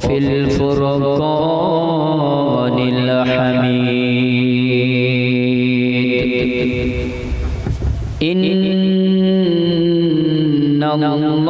في الفرقان الحميد. إن الله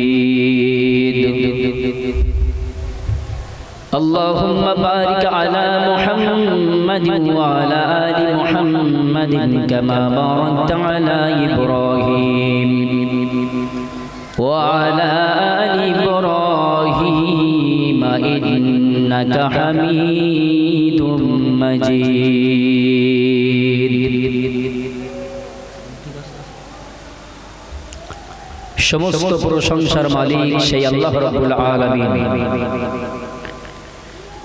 اللهم بارك على محمد وعلى آل محمد كما باركت على إبراهيم وعلى آل إبراهيم إنك حميد مجيد সমস্ত প্রশংসার মালিক সেই আল্লাহ রব্বুল আলামিন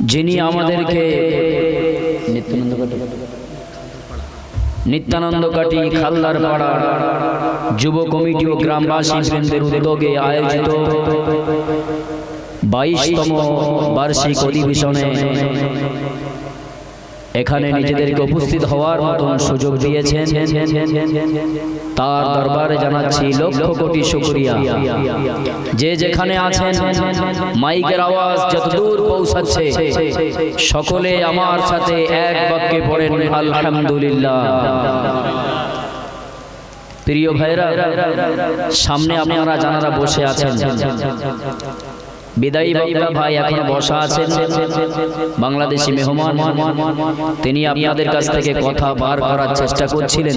যিনি আমাদেরকে নিত্যানন্দ কাটি খাল্লার পাড়া যুব কমিটি ও গ্রামবাসী বৃন্দের উদ্যোগে আয়োজিত বাইশতম বার্ষিক অধিবেশনে এখানে নিজেদেরকে উপস্থিত হওয়ার মতন সুযোগ দিয়েছেন। তার দরবারে জানাচ্ছি লক্ষ কোটি শুকরিয়া। যে যেখানে আছেন মাইকের আওয়াজ যতদূর পৌঁছাচ্ছে। সকলে আমার সাথে এক বাক্যে পড়েন আলহামদুলিল্লাহ। প্রিয় ভাইরা সামনে আপনারা জানারা বসে আছেন। বিদায়ী বাবা ভাই এখন বসা আছেন। বাংলাদেশি মেহমান। তিনি আপনাদের কাছ থেকে কথা বার করার চেষ্টা করছিলেন।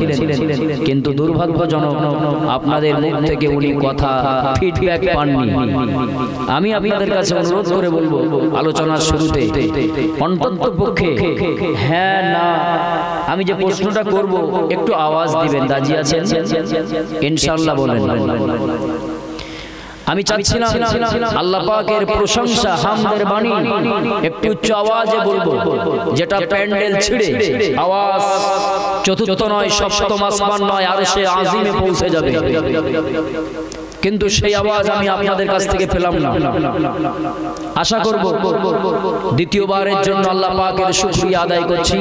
কিন্তু দুর্ভাগ্যজনক আপনাদের মুখ থেকে উনি কথা ফিডব্যাক পাননি। আমি আপনাদের কাছে অনুরোধ করে বলব আলোচনার শুরুতে অন্তত পক্ষে হ্যাঁ না আমি যে প্রশ্নটা করব একটু আওয়াজ দিবেন রাজি আছেন? ইনশাল্লাহ বলেন। আমি চাচ্ছিলাম আল্লাহ পাকের প্রশংসা হামদের বাণী একটু উচ্চ আওয়াজে বলব যেটা প্যান্ডেল ছিড়ে আওয়াজ চতুর্থ নয় সপ্তম আসমান নয় আর সে আজিমে পৌঁছে যাবে। কিন্তু সেই আওয়াজ আমি আপনাদের কাছ থেকে পেলাম না। আশা করব দ্বিতীয়বারের জন্য আল্লাহ পাকের শুকরিয়া আদায় করছি।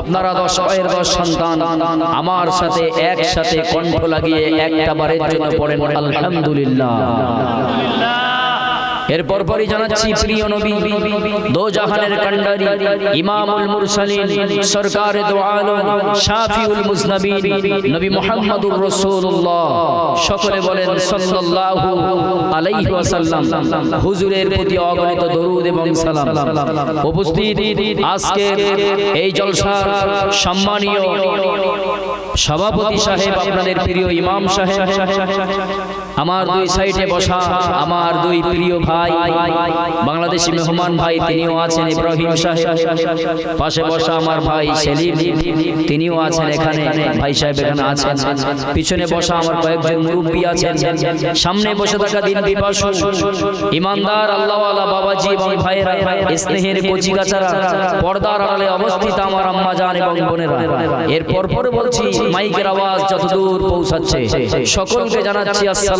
আপনারা দশ পায়ের দশ সন্তান আমার সাথে একসাথে কণ্ঠ লাগিয়ে একটা বারের জন্য পড়েন আলহামদুলিল্লাহ। এরপর পরই জানাচ্ছি প্রিয় নবী, দো জাহানের কান্ডারি ইমামুল মুরসালিন, সরকার দো আলম, শাফিউল মুজনবিন, নবী মুহাম্মদুর রাসূলুল্লাহ। সকলে বলেন সাল্লাল্লাহু আলাইহি ওয়াসাল্লাম, হুজুরের প্রতি অগণিত দরুদ এবং সালাম। উপস্থিত আজকে এই জলসার সম্মানীয় সভাপতি সাহেব, আপনাদের প্রিয় ইমাম সাহেব। আমার দুই সাইডে বসা আমার দুই প্রিয় ভাই বাংলাদেশি মেহমান ভাই তিনিও আছেন ইব্রাহিম সাহেব। পাশে বসা আমার ভাই সেলিম। তিনিও আছেন এখানে ভাই সাহেব এখানে আছেন। পিছনে বসা আমার কয়েকজন মুরব্বী আছেন। সামনে বসে থাকা দিন বিপাসু ইমানদার আল্লাহওয়ালা বাবাজি এবং ভাইয়েরা স্নেহের কচি কাচারা পর্দার আড়ালে অবস্থিত আমার আম্মা জান এবং বোনেরা। এর পরপরে বলছি মাইকের আওয়াজ যতদূর পৌঁছাচ্ছে। সকলকে জানাচ্ছি আসসালামু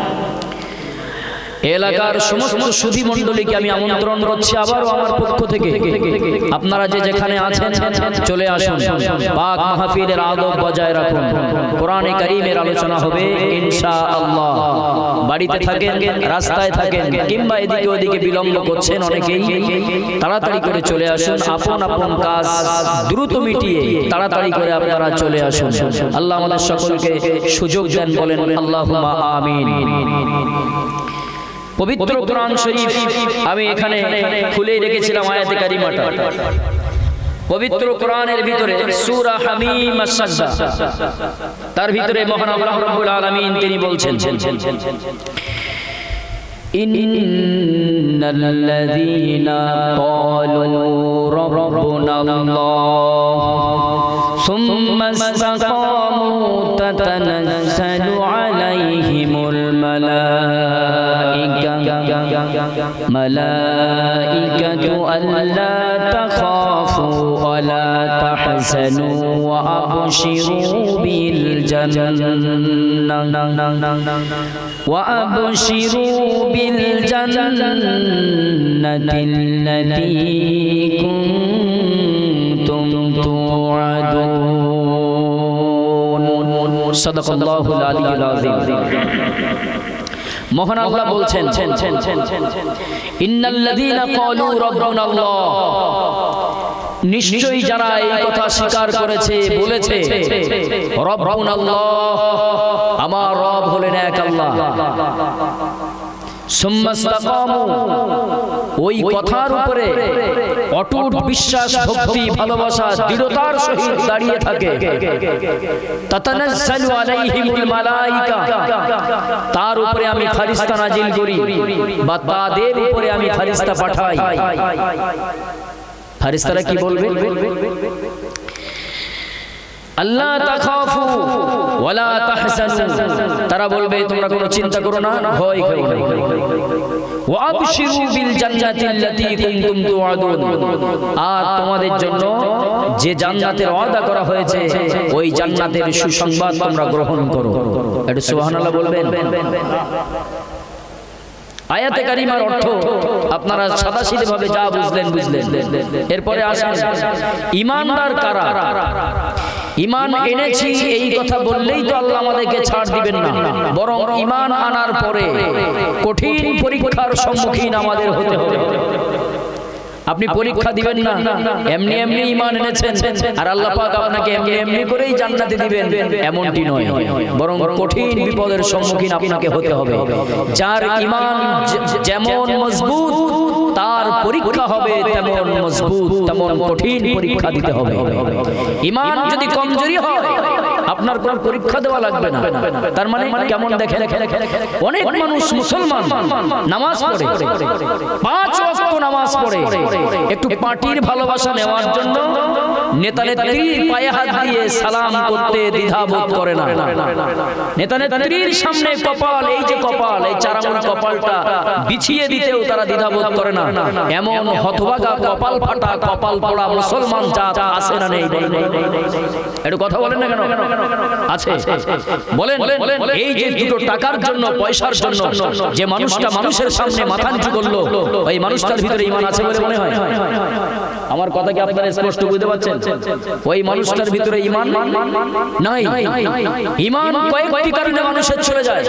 এলাকার সমস্ত সুধী মণ্ডলীকে আমি আমন্ত্রণ করছি আবারও আমার পক্ষ থেকে। আপনারা যে যেখানে আছেন চলে আসুন। পাক মাহফিলের আদব বজায় রাখুন। কোরআনে কারীমের আলোচনা হবে ইনশাআল্লাহ। বাড়িতে থাকেন রাস্তায় থাকেন কিংবা এদিকে ওদিকে বিলম্ব করছেন অনেকেই। তাড়াতাড়ি করে চলে আসুন আপন আপন কাজ দ্রুত মিটিয়ে তাড়াতাড়ি করে আপনারা চলে আসুন। আল্লাহ আমাদের সকলকে সুযোগ দেন বলেন। আল্লাহুম্মা আমিন। পবিত্র কোরআন শরীফ আমি এখানে খুলে রেখেছিলাম আয়াতে কারিমাটা পবিত্র কোরআনের ভিতরে সূরা হামিম আস-সাজদা তার ভিতরে মহান আল্লাহ রাব্বুল আলামিন তিনি বলছেন إن الذين قالوا ربنا الله ثم استقاموا تتنزل ملائكة ألا تخافوا ولا تحزنوا وأبشروا بالجنة. وأبشروا بالجنة التي كنتم توعدون. صدق الله العلي العظيم. মহান আল্লাহ বলছেন ইন্নাল্লাযীনা ক্বালু রাব্বুনাল্লাহ। নিশ্চয়ই যারা এই কথা স্বীকার করেছে বলেছে রব্বুনাল্লাহ আমার রব হলেন এক আল্লাহ। ওই কথার উপরে অটুট বিশ্বাস ভক্তি ভালোবাসা দৃঢ়তার সহিত দাঁড়িয়ে থাকে। তাতানাজ্জালু আলাইহিমুল মালাইকা। তার উপরে আমি ফারিস্তা নাজিল করি। বা তাদের উপরে আমি ফারিস্তা পাঠাই। ফারিস্তারা কি বলবে? আল্লাহ তাখাফু ওয়ালা তাহজানু। তারা বলবে, তোমরা কোনো চিন্তা করো না, ভয় খেও না। ওয়া আবশিরু বিল জান্নাতি কুনতুম তুআদুন। আর তোমাদের জন্য যে জান্নাতের ওয়াদা করা হয়েছে, ওই জান্নাতের সুসংবাদ তোমরা গ্রহণ করো। একটু সুবহানাল্লাহ বলবেন। আয়াতে কারিমার অর্থ আপনারা সাদাসিধে ভাবে যা বুঝলেন বুঝলেন এরপরে আসেন ইমানদার কারা? ইমান এনেছি এই কথা বললেই তো আল্লাহ আমাদেরকে ছাড় দিবেন না। বরং ইমান আনার পরে কঠিন পরীক্ষার সম্মুখীন আমাদের হতে হবে। আপনি পরীক্ষা দিবেন না। এমনি এমনি ইমান এনেছেন। আর আল্লাহ পাক আপনাকে এমনি এমনি করেই জান্নাতে দিবেন। এমনটি নয়। বরং কঠিন বিপদের সম্মুখীন আপনাকে হতে হবে। যার ইমান যেমন মজবুত তার পরীক্ষা হবে তেমন মজবুত তেমন কঠিন পরীক্ষা দিতে হবে। ইমান যদি কমজোরি হয় আপনার কোন পরীক্ষা দেওয়া লাগবে না। তার মানে কেমন দেখেন? অনেক মানুষ মুসলমান, নামাজ পড়ে, পাঁচ ওয়াক্ত নামাজ পড়ে, একটু পার্টির ভালোবাসা নেওয়ার জন্য নেতা নেত্রীর পায়ে হাত দিয়ে সালাম করতে দ্বিধাবোধ করে না। নেতা নেত্রীর সামনে কপাল, এই যে কপাল, এই চারামুল কপালটা বিছিয়ে দিতেও তারা দ্বিধাবোধ করে না। এমন হতভাগা কপাল ফাটা, কপাল পড়া মুসলমান জাত আছে না নেই একটু কথা বলেন না কেন? আছে। বলেন এই যে দুটো টাকার জন্য পয়সার জন্য যে মানুষটা মানুষের সামনে মাথা নিচু করল ওই মানুষটার ভিতরে ইমান আছে বলে মনে হয়? আমার কথা কি আপনারা স্পষ্ট বুঝতে পারছেন? ওই মানুষটার ভিতরে ইমান নাই। ইমান কয়েকটি কারণে মানুষের চলে যায়।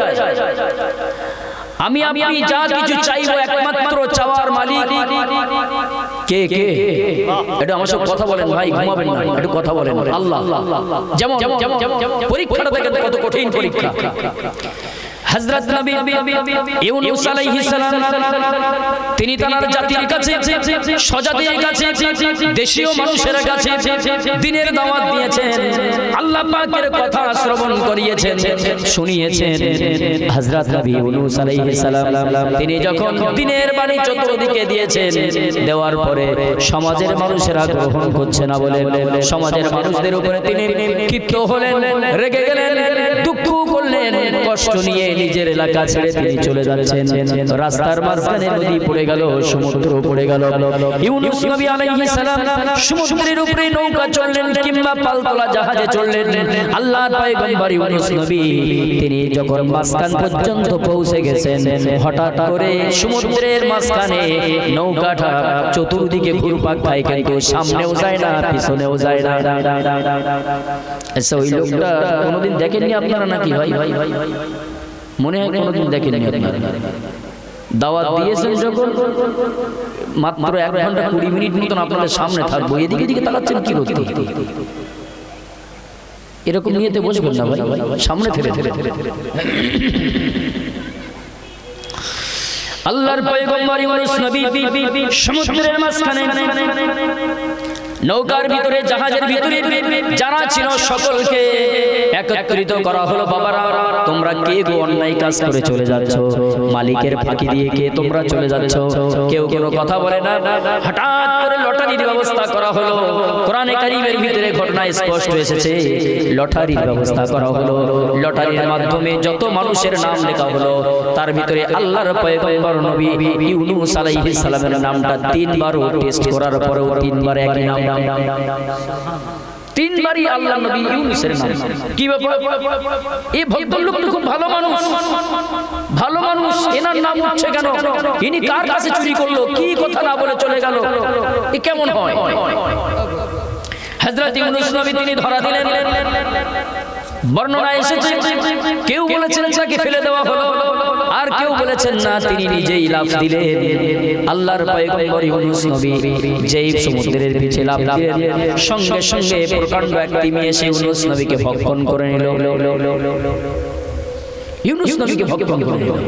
আমি আমি যা কিছু চাইব একমাত্র চাওয়ার মালিক। কে কে? এটা আমার সাথে কথা বলেন ভাই ঘুমাবেন না। একটু কথা বলেন। আল্লাহ। যেমন পরীক্ষাটা দেখেন কত কঠিন পরীক্ষা। হযরত নবী ইউনূস আলাইহিস সালাম, তিনি তার জাতির কাছে, স্বজাতির কাছে, দেশীয় মানুষের কাছে দিনের দাওয়াত দিয়েছেন। আল্লাহ পাকের কথা শ্রবণ করিয়েছেন, শুনিয়েছেন। হযরত নবী ইউনূস আলাইহিস সালাম, তিনি যখন দিনের বাণী চতুর্দিকে দিয়েছেন, দেওয়ার পরে সমাজের মানুষেরা গ্রহণ করছে না বলে সমাজের মানুষদের উপরে তিনি ক্ষিপ্ত হলেন, রেগে গেলেন, দুঃখ করলেন, কষ্ট নিয়ে নিজের এলাকা ছেড়ে তিনি চলে যাচ্ছেন। রাস্তার মাঝখানে নদী পড়ে গেল সমুদ্র পড়ে গেল। ইউনূস নবী আলাইহিস সালাম সমুদ্রের উপরে নৌকা চললেন কিংবা পালতোলা জাহাজে চললেন আল্লাহর পয়গম্বর ইউনূস নবী তিনি যখন মাঝখান পর্যন্ত পৌঁছে গেছেন হঠাৎ করে সমুদ্রের মাঝখানে নৌকাটা চতুর্দিকে ঘুরপাক খায় কিন্তু সামনেও যায় না পিছনেও যায় না। আচ্ছা ওই লোকটা কোনোদিন দেখেননি আপনারা নাকি ভাই ভাই ভাই? মনে হয় কোনোদিন দেখেননি আপনারা। দাওয়াত দিয়েছেন যখন মাত্র এক ঘণ্টা কুড়ি মিনিট মতন আপনাদের সামনে থাকব। এদিকে এদিকে তাকাচ্ছেন কি করতে? এরকম নিয়েতে বসবেন না ভাই। সামনে ফেলে ফেলে আল্লাহর পয়গম্বর ইউনূস নবী সমুদ্রের মাঝখানে নৌকার ভিতরে, জাহাজের ভিতরে যারা ছিল সকলকে একত্রিত করা হলো, বাবারা, তোমরা কে গো অন্যায় কাজ করে চলে যাচ্ছ? মালিকের ফাঁকি দিয়ে কে তোমরা চলে যাচ্ছ? কেউ কোনো কথা বলে না। হঠাৎ করে লটারির ব্যবস্থা করা হলো। কোরআনে কারিমের ভিতরে ঘটনা স্পষ্ট এসেছে। লটারির ব্যবস্থা করা হলো। লটারির মাধ্যমে যত মানুষের নাম লেখা হলো, তার ভিতরে আল্লাহর পয়গম্বর নবী ইউনূস আলাইহিস সালামের নামটা তিনবার টেস্ট করার পরেও তিনবার একই নাম তিনবারই আল্লাহ নবী ইউনূসের নাম কি ব্যাপার? এই ভদ্রলোক তো খুব ভালো মানুষ। ভালো মানুষ, এনার নাম উঠছে কেন? ইনি কার কাছে চুরি করল? কি কথা না বলে চলে গেল? এ কেমন হয়? হযরত ইউনূস নবী তিনি ধরা দিলেন। বর্ণনা এসেছে, কেউ বলেছেন তাকে ফেলে দেওয়া হলো। আর কেউ বলেছেন না তিনি নিজেই লাফ দিলেন। আল্লাহর পয়গম্বর ইউনূস নবী যেই সমুদ্রের পিছে লাফ দিলেন। সঙ্গে সঙ্গে প্রকাণ্ড এক তিমি এসে ইউনূস নবীকে ভক্ষণ করে নিল। ইউনূস নবীকে ভক্ষণ করে নিল।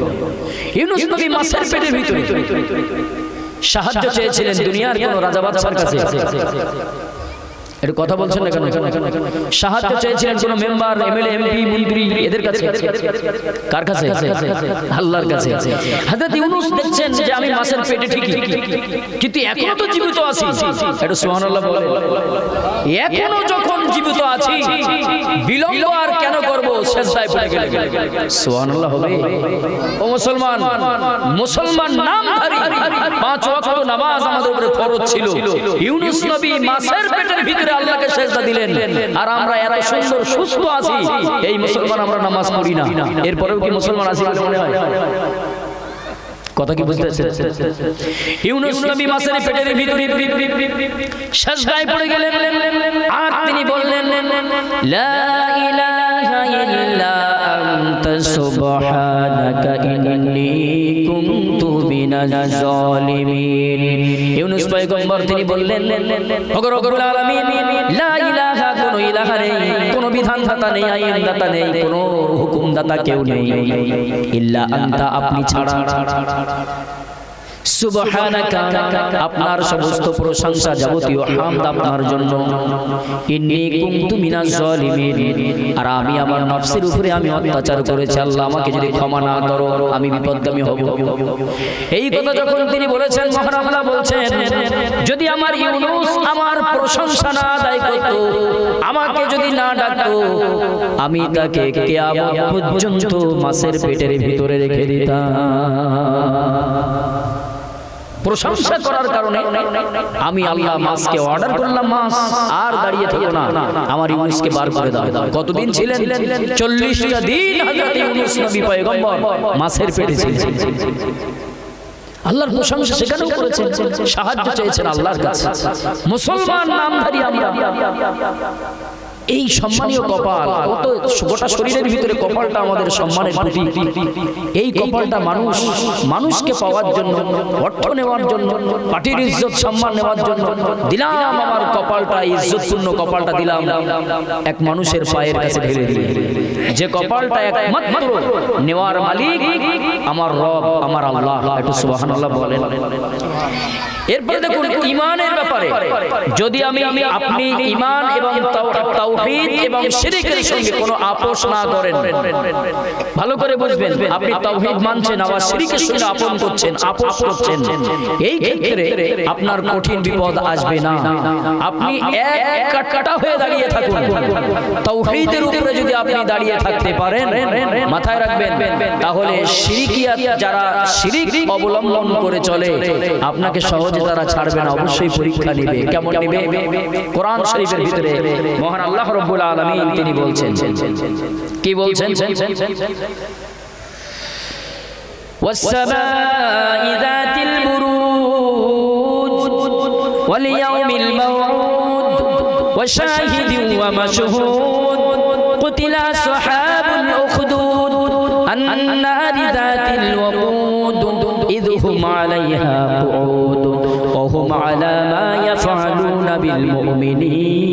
ইউনূস নবী মাছের পেটের ভিতরে। সাহায্য চেয়েছিলেন দুনিয়ার কোন রাজা বাদশার কাছে। একটু কথা বলছেন না কেন? সাহায্য চেয়েছিলেন কোন মেম্বার এমএলএ এমপি মন্ত্রী এদের কাছে? কার কাছে? আল্লাহর কাছে। হযরত ইউনূস দেখছেন যে আমি মাছের পেটে ঠিকই কিন্তু এখনও তো জীবিত আছি। একটু সুবহানাল্লাহ বলে এখনও যখন জীবিত আছি বিলম্ব আর কেন করব? সেজদায় পড়ে গেলে সুবহানাল্লাহ হবে। ও মুসলমান মুসলমান নামধারী পাঁচ ওয়াক্ত নামাজ আমাদের উপরে ফরজ ছিল। ইউনূস নবী মাছের পেটের ভিতরে আল্লাহকে সেজদা দিলেন। আর আমরা এত সুন্দর সুস্থ আছি এই মুসলমান আমরা নামাজ পড়ি না। এরপরেও কি মুসলমান আছি বলে মনে হয়? কথা কি বুঝতেছেন ইউনূস নবী মাছের পেটের ভিতরে সেজদায় পড়ে গেলেন। আর তিনি বললেন লা ইলাহা ইল্লা আনতা সুবহানাকা ইন্নী কুনতু মিনাজ জালিমিন. ইউনূস পয়গম্বর তিনি বললেন ওগো রব্বুল আলামিন লা কোন ইলাহা নেই, কোন বিধানদাতা নেই, আইনদাতা নেই হুকুম হুকুমদাতা কেউ নেই। ইল্লা আনতা, আপনি ছাড়া। সুবহানাকা, আপনার সমস্ত প্রশংসা যাবতীয় হামদ আপনার জন্য। ইন্নী কুনতু মিনাজ জালিমিন। আর আমি আমার নফসের উপরে আমি অত্যাচার করেছি, আল্লাহ আমাকে যদি ক্ষমা না করো, আমি বিপদগামী হব। এই কথা যখন তিনি বলেছেন, মহান আল্লাহ বলছেন, যদি আমার ইউনূস আমার প্রশংসা না আদায় করত, আমাকে যদি না ডাকতো, আমি তাকে কিয়ামত পর্যন্ত মাছের পেটের ভিতরে রেখে দিতাম। প্রশংসা করার কারণে আমি আল্লাহ মাছকে অর্ডার করলাম মাছ, আর দাঁড়িয়ে থাকো না। আমার ইউনুসকে বার করে দাও। কতদিন ছিলেন? চল্লিশটা দিন হযরত ইউনুস নবী পয়গম্বর মাছের পেটে ছিলেন। আল্লাহর প্রশংসা সেখানেও করেছেন। সাহায্য চেয়েছেন আল্লাহর কাছে। মুসলমান নামধারী আমরা। এই সম্মানীয় কপাল কত গোটা শরীরের ভিতরে কপালটা আমাদের সম্মানের প্রতীক। এই কপালটা মানুষ মানুষকে পাওয়ার জন্য অর্থ নেওয়ার জন্য পার্টির ইজ্জত সম্মান নেওয়ার জন্য দিলাম আমার কপালটা ইজ্জতপূর্ণ কপালটা দিলাম এক মানুষের পায়ের কাছে ঢেলে দিলে যে কপালটা একমাত্র নেওয়ার মালিক আমার রব আমার আল্লাহ। একটু সুবহানাল্লাহ বলেন। এরপরে দেখুন ইমানের ব্যাপারে। যদি আমি আপনি ইমান এবং তাওহীদ এবং শিরকের সঙ্গে কোনো আপোষ না করেন। ভালো করে বুঝবেন আপনি তাওহীদ মানছেন আবার শিরকের সঙ্গে আপন করছেন আপোষ করছেন। এই ক্ষেত্রে আপনার কঠিন বিপদ আসবে না। আপনি এক কাটা হয়ে দাঁড়িয়ে থাকুন। তাওহীদের উপরে যদি আপনি দাঁড়িয়ে থাকতে পারেন মাথায় রাখবেন তাহলে শিরিকিয়াত যারা শিরিক অবলম্বন করে চলে আপনাকে সহজে তারা ছাড়বে না। অবশ্যই পরীক্ষা নেবে। কেমন নেবে? কোরআন শরীফের ভিতরে মহান আল্লাহ রব্বুল আলামিন তিনি বলছেন কি বলছেন والسماء ذات البروج واليوم الموعود وشاهد ومشهود قتل أصحاب الأخدود النار ذات الوقود إذ هم عليها قعود وهم على ما يفعلون بالمؤمنين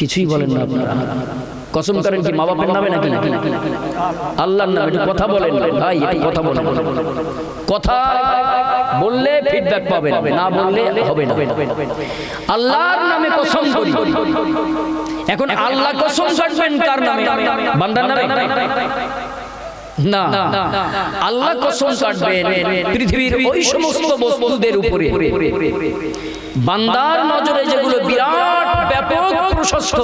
কিছুই বলেন না আপনারা। কসম করেন কি মা বাপের নামে নাকি আল্লাহর নামে একটু কথা বলেন। ভাই, একটু কথা বলেন। কথা বললে ফিডব্যাক পাবেন, না বললে হবে না। আল্লাহর নামে কসম করি। এখন আল্লাহ কসম কাটবেন কার নামে? বান্দার নামে? না। আল্লাহ কসম কাটবেন পৃথিবীর ওই সমস্ত বস্তুদের উপরে। বান্দার নজরে যেগুলো বিরাট ব্যাপক প্রশস্ত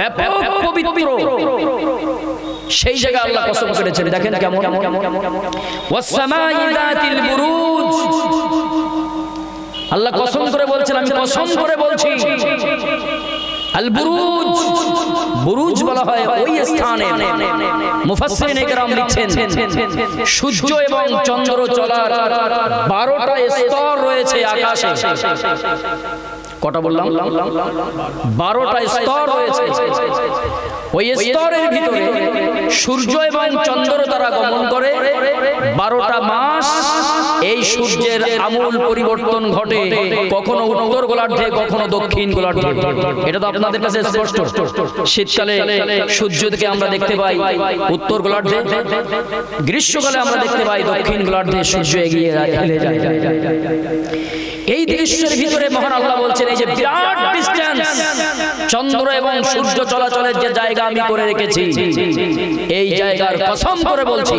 ব্যাপক পবিত্র। সেই জায়গায় আল্লাহ কসম করেছেন দেখেন কেমন। আল্লাহ কসম করে বলছেন, আমি কসম করে বলছি। আল বুরুজ। বুরুজ বলা হয় ওই স্থানে। মুফাসসিরিন একরাম লিখছেন, সূর্য এবং চন্দ্র চলার 12টা স্তর রয়েছে আকাশে। কটা বললাম? 12টা স্তর রয়েছে। ওই স্তরের ভিতরে সূর্য এবং চন্দ্র তারা গমন করে। বারোটা মাস এই সূর্যের আমূল পরিবর্তন ঘটে। কখনো উত্তর গোলার্ধে, কখনো দক্ষিণ গোলার্ধে। এটা তো আপনাদের কাছে স্পষ্ট। শীতকালে সূর্যকে আমরা দেখতে পাই উত্তর গোলার্ধে। গ্রীষ্মকালে আমরা দেখতে পাই দক্ষিণ গোলার্ধে সূর্য এগিয়ে যায় এই দৃশ্যের ভিতরে মহান আল্লাহ বলছেন, এই যে বিরাট ডিসটেন্স চন্দ্র এবং সূর্য চলাচলের যে জায়গা আমি করে রেখেছি, এই জায়গার কসম করে বলছি,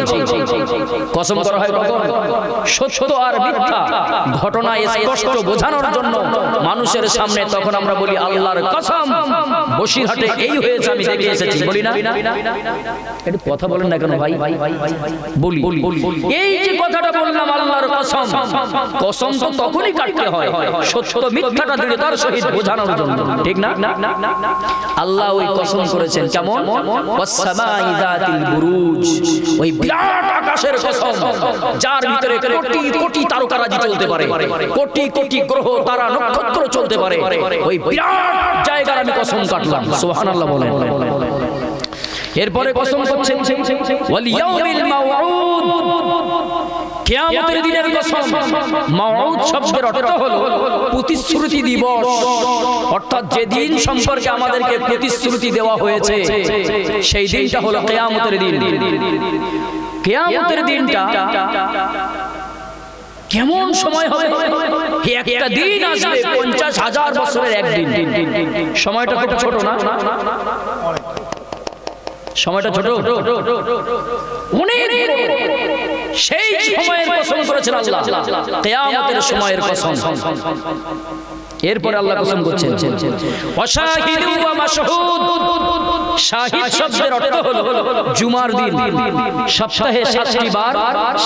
কসম করা হয় কখন? সত্য আর মিথ্যা ঘটনা স্পষ্ট বোঝানোর জন্য মানুষের সামনে তখন আমরা বলি, আল্লাহর কসম। বসিরহাটে এই হয়েছে, আমি দেখে এসেছি, বলি না? একটু কথা বলেন না কেন ভাই? বলি এই যে কথাটা বললাম, আল্লাহর কসম কসম তো তখনই কাটতে হয় সত্য মিথ্যাটা দৃঢ়তার সহিত বোঝানোর জন্য। ঠিক না? আল্লাহ ওই কসম করেছেন। কেমন? ওই বিরাট আকাশের কসম যার ভিতরে কোটি কোটি তারকারাজি চলতে পারে। কোটি কোটি গ্রহ তারা নক্ষত্র চলতে পারে। ওই বিরাট জায়গার আমি কসম কাটলাম। সুবহানাল্লাহ বলেন। এরপরে কসম করছেন ওয়াল ইয়াউমিল মাউউদ। কিয়ামতের দিনের কসম মাউউদ শব্দের অর্থ হলো প্রতিশ্রুতি দিবস। অর্থাৎ যে দিন সম্পর্কে আমাদেরকে প্রতিশ্রুতি দেওয়া হয়েছে সেই দিনটা হলো কেয়ামতের দিন। কেয়ামতের দিনটা কেমন সময় হবে? একটা দিন আসবে পঞ্চাশ হাজার বছরের একদিন। সময়টা খুব ছোট না? সময়টা ছোট। অনেক সেই সময়ের কসম করেছেন আল্লাহ। কিয়ামতের সময়ের কসম। এরপরে আল্লাহ কসম করছেন। অশাহিদু ওয়া মাশহুদ। শাহিদ শব্দের অর্থ হলো জুমার দিন। সপ্তাহে সাতটি বার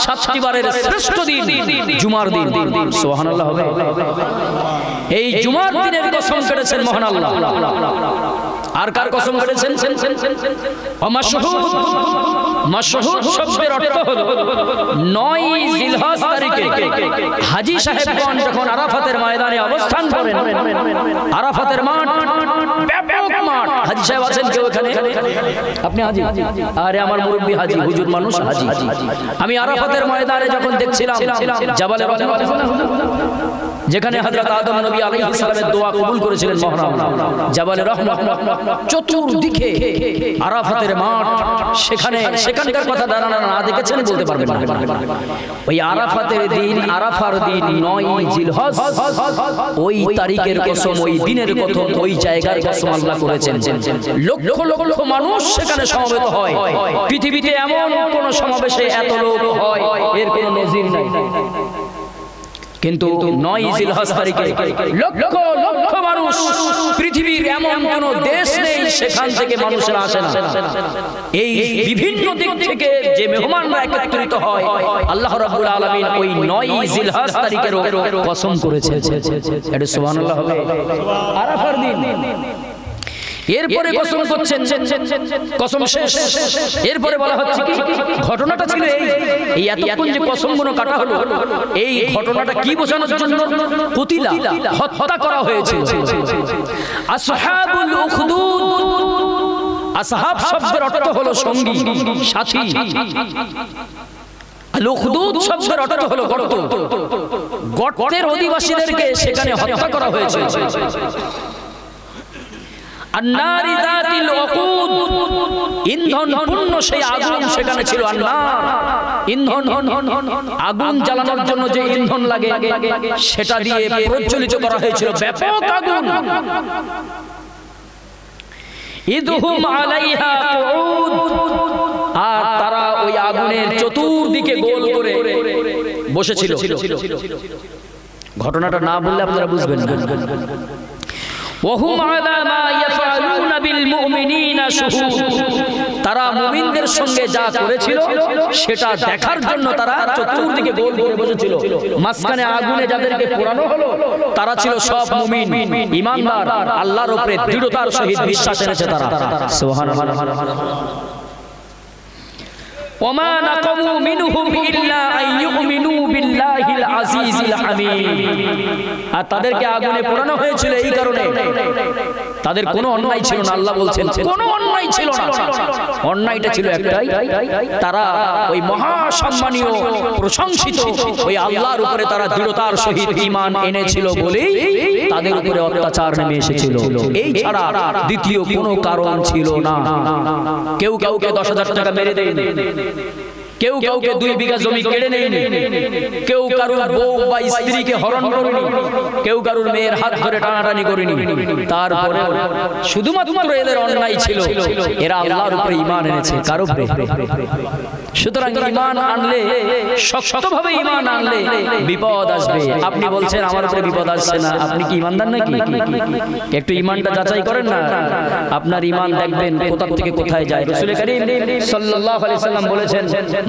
সাতটি বারের শ্রেষ্ঠ দিন জুমার দিন। সুবহানাল্লাহ হবে। এই জুমার দিনের কসম করেছেন মহান আল্লাহ। আর কার কসম করেছেন? মাশহুদ শব্দের অর্থ হলো নয় জিলহজ তারিখে হাজী সাহেবগণ যখন আরাফাতের ময়দানে অবস্থান করেন, আরাফাতের মাঠ, ব্যাপক মাঠ। হাজী সাহেব আছেন কেউ আপনি আরে আমার মুরব্বী হাজী, হুজুর মানুষ হাজী। আমি আরাফাতের ময়দানে যখন দেখছিলাম জাবালে যেখানে হযরত আদম নবী আলাইহিস সালামের দোয়া কবুল করেছিলেন মহান জাবালে রহমত। চতুর্দিকে আরাফাতের মাঠ, সেখানে সেখানকার কথা দাঁড়ানো না দেখেছেন বলতে পারবেন ওই আরাফাতের দিন, আরাফার দিন নয় জিলহজ। ওই তারিখের কসম, ওই দিনের কসম, ওই জায়গার কসম আল্লাহ করেছেন। লক্ষ লক্ষ মানুষ সেখানে সমবেত হয়। পৃথিবীতে এমন কোন সমাবেশে এত লোক হয়, এর কোনো নজির নাই। কিন্তু নয় জিলহজ তারিখে লক্ষ লক্ষ মানুষ পৃথিবীর এমন কোন দেশ নেই সেখান থেকে মানুষেরা আসে না। এই বিভিন্ন দিক থেকে যে মেহমানরা একত্রিত হয় আল্লাহ রাব্বুল আলামিন ওই নয় জিলহজ তারিখের কসম করেছে। এটা সুবহানাল্লাহ হবে। আরাফার দিন। এরপরে কসম করছেন কসম শেষ। এরপরে বলা হচ্ছে কি? ঘটনাটা ছিল এই। এই এতক্ষণ যে কসমগুলো কাটা হলো এই ঘটনাটা কি বোঝানোর জন্য? কুতিলা হত্যা করা হয়েছে। আসহাবুল উখদুদ। আসহাব শব্দের অর্থ হলো সঙ্গী সাথী। আল শব্দের অর্থ হলো গর্ত। গর্তের অধিবাসীদেরকে সেখানে হত্যা করা হয়েছে। ইন্ধন পূর্ণ সেই আগুন সেখানে ছিল আন্নার। ইন্ধন, আগুন জ্বালানোর জন্য যে ইন্ধন লাগে, সেটা দিয়ে প্রজ্বলিত করা হয়েছিল। ব্যাপক আগুন। ইদহুম আলাইহা আর তারা ওই আগুনের চতুর্দিকে গোল করে বসেছিল। ঘটনাটা না বললে আপনারা বুঝবেন তারা মুমিনদের সঙ্গে যা করেছিল, সেটা দেখার জন্য তারা চতুর্দিকে গোল করে বসেছিল। মাঝখানে আগুনে যাদেরকে পোড়ানো হলো, তারা ছিল সব মুমিন। ইমানদার, আল্লাহর উপরে দৃঢ়তার সহিত বিশ্বাস এনেছে তারা। وما نقموا منهم إلا أن يؤمنوا بالله العزيز الحميد আর তাদেরকে আগুনে পোড়ানো হয়েছিল এই কারণে তাদের কোনো অন্যায় ছিল না আল্লাহ বলছেন। কোনো অন্যায় ছিল না। অন্যায়টা ছিল একটাই। তারা ওই মহাসম্মানীয় প্রশংসিত ওই আল্লাহর উপরে তারা দৃঢ়তার সহিত ঈমান এনেছিল বলেই তাদের উপরে অত্যাচার নেমে এসেছিল। এই ছাড়া দ্বিতীয় কোনো কারণ ছিল না। কেউ কাউকে দশ হাজার টাকা মেরে দেয়নি কেউ কাউকে দুই বিঘা জমি কেড়ে নেয়নি। কেউ কারুর বউ বা স্ত্রীকে হরণ করেনি। কেউ কারুর মেয়ের হাত ধরে টানাটানি করেনি। তারপরে শুধুমাত্র এদের অন্যায় ছিল। এরা আল্লাহর উপরে ঈমান এনেছে কারও সুতরাং ঈমান আনলে শক্তভাবে ঈমান আনলে বিপদ আসবে। আপনি বলছেন আমার উপরে বিপদ আসছে না। আপনি কি ঈমানদার নাকি? একটু ঈমানটা যাচাই করেন না। আপনার ঈমান দেখবেন কোথা থেকে কোথায় যায়। রাসূল করিম সাল্লাল্লাহু আলাইহি সাল্লাম বলেছেন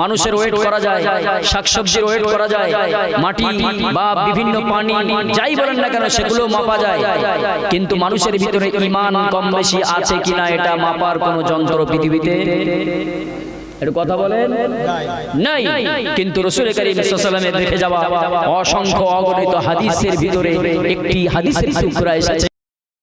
মানুষের ওয়েট করা যায় শাকসবজির ওয়েট করা যায় মাটি বা বিভিন্ন পানি যাই বলেন না কেন সেগুলো মাপা যায়। কিন্তু মানুষের ভিতরে ইমান কম বেশি আছে কিনা এটা মাপার কোনো যন্ত্র পৃথিবীতে একটু কথা বলেন? নাই। কিন্তু রসুল করিম সাল্লামের দেখে যাওয়া অসংখ্য অগণিত হাদিসের ভিতরে একটি হাদিসের টুকরা এসেছে।